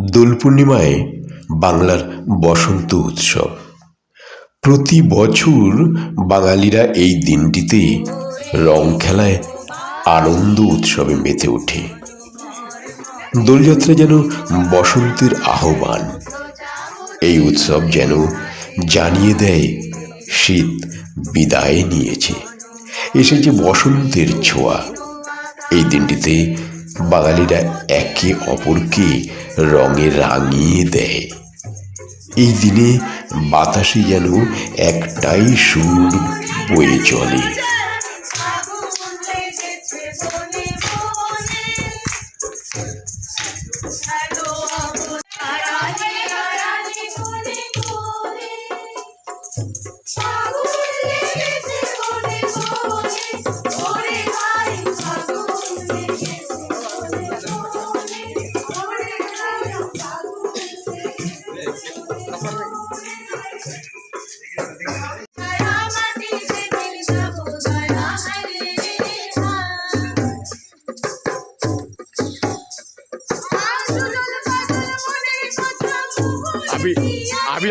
দোল পূর্ণিমায় বাংলার বসন্ত উৎসব। প্রতি বছর বাঙালিরা এই দিনটিতে রং খেলায় আনন্দ উৎসবে মেতে ওঠে। দোলযাত্রা যেন বসন্তের আহ্বান। এই উৎসব যেন জানিয়ে দেয়, শীত বিদায় নিয়েছে। এসেছে বসন্তের ছোঁয়া। এই দিনটিতে বাঙালিরা একে অপরকে রঙে রাঙিয়ে দেয়। এই দিনে বাতাসে যেন একটাই সুর বয়ে চলে। আগুন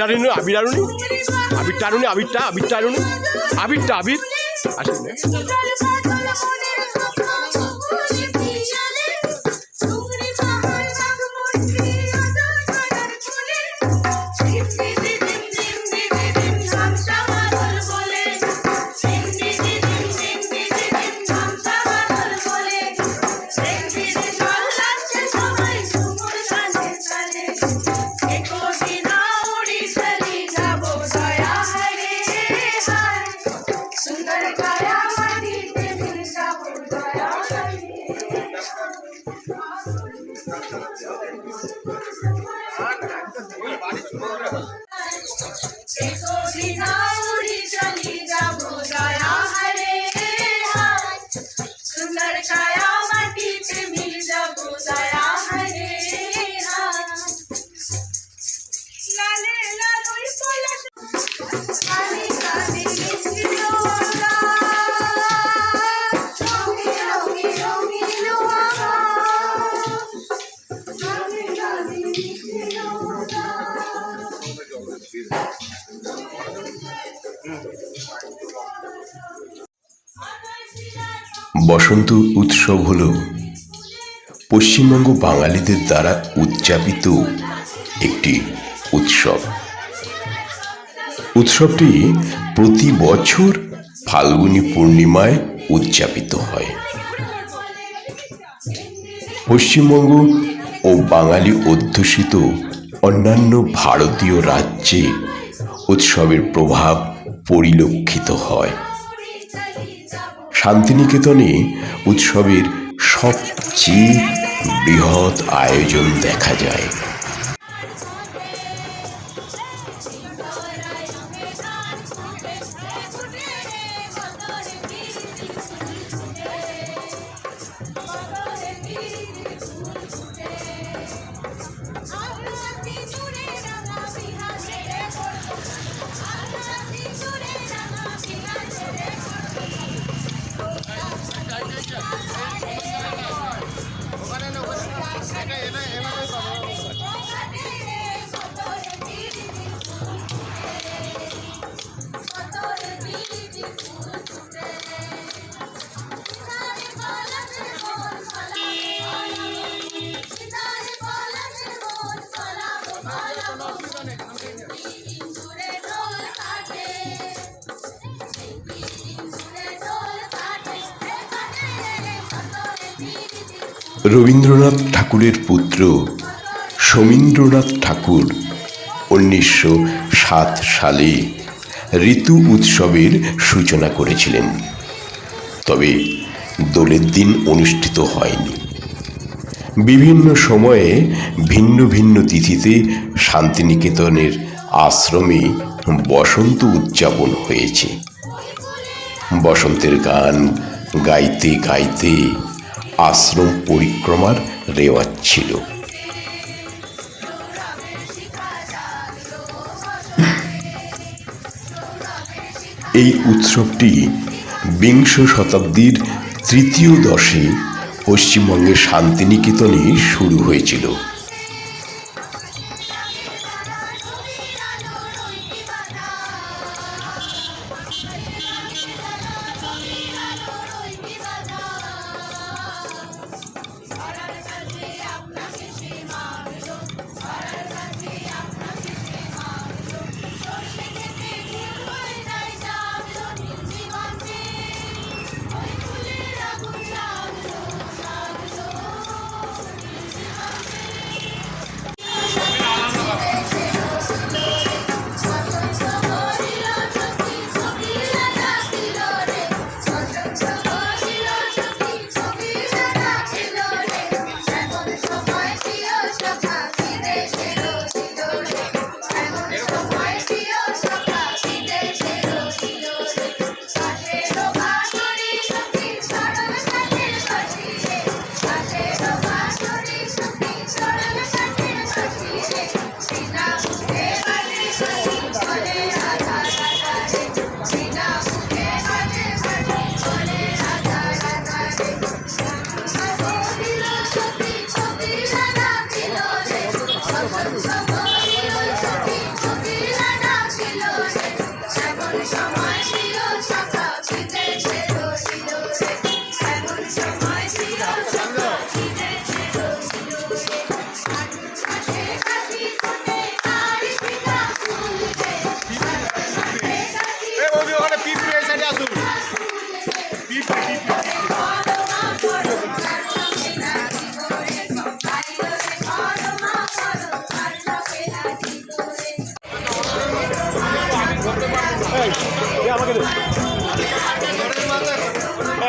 আবির আবিরারুনি আবির আনুনি আবিরটা আনুনি আবির আবিরটা আবির আবিরটা আবির। আসুন বসন্ত উৎসব হল পশ্চিমবঙ্গ বাঙালিদের দ্বারা উদযাপিত একটি উৎসব। উৎসবটি প্রতি বছর ফাল্গুনী পূর্ণিমায় উদযাপিত হয়। পশ্চিমবঙ্গ ও বাঙালি অধ্যুষিত অন্যান্য ভারতীয় রাজ্যে উৎসবের প্রভাব পরিলক্ষিত হয়। শান্তিনিকেতনে উৎসবের সবচেয়ে বৃহৎ আয়োজন দেখা যায়। রবীন্দ্রনাথ ঠাকুরের পুত্র সমীন্দ্রনাথ ঠাকুর উনিশশো সাত সালে ঋতু উৎসবের সূচনা করেছিলেন। তবে দোলের দিন অনুষ্ঠিত হয়নি। বিভিন্ন সময়ে ভিন্ন ভিন্ন তিথিতে শান্তিনিকেতনের আশ্রমে বসন্ত উদযাপন হয়েছে। বসন্তের গান গাইতে গাইতে আশ্রম পরিক্রমার রেওয়াজ ছিল। এই উৎসবটি বিংশ শতাব্দীর তৃতীয় দশে পশ্চিমবঙ্গের শান্তিনিকেতনে শুরু হয়েছিল।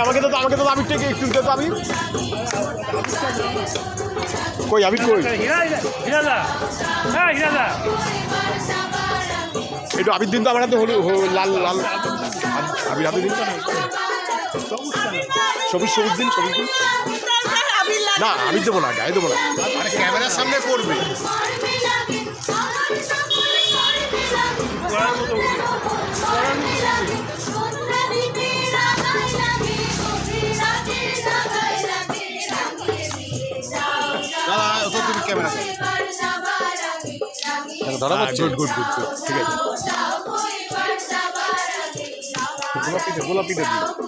আমাকে তো আমাকে তো তো আমি আবির দিন তো আমার হাতে হলো লাল লাল। আবির হাতে দিন তো সবুজ সবুজ দিন সবুজ দিন। না আবির দেবো না গায়ে দেবো না। আরে ক্যামেরার সামনে ক্যামেরা ধরা। পাচ্ছি গুড গুড গুড ঠিক আছে। গোলাপিটা গোলাপিটা দিন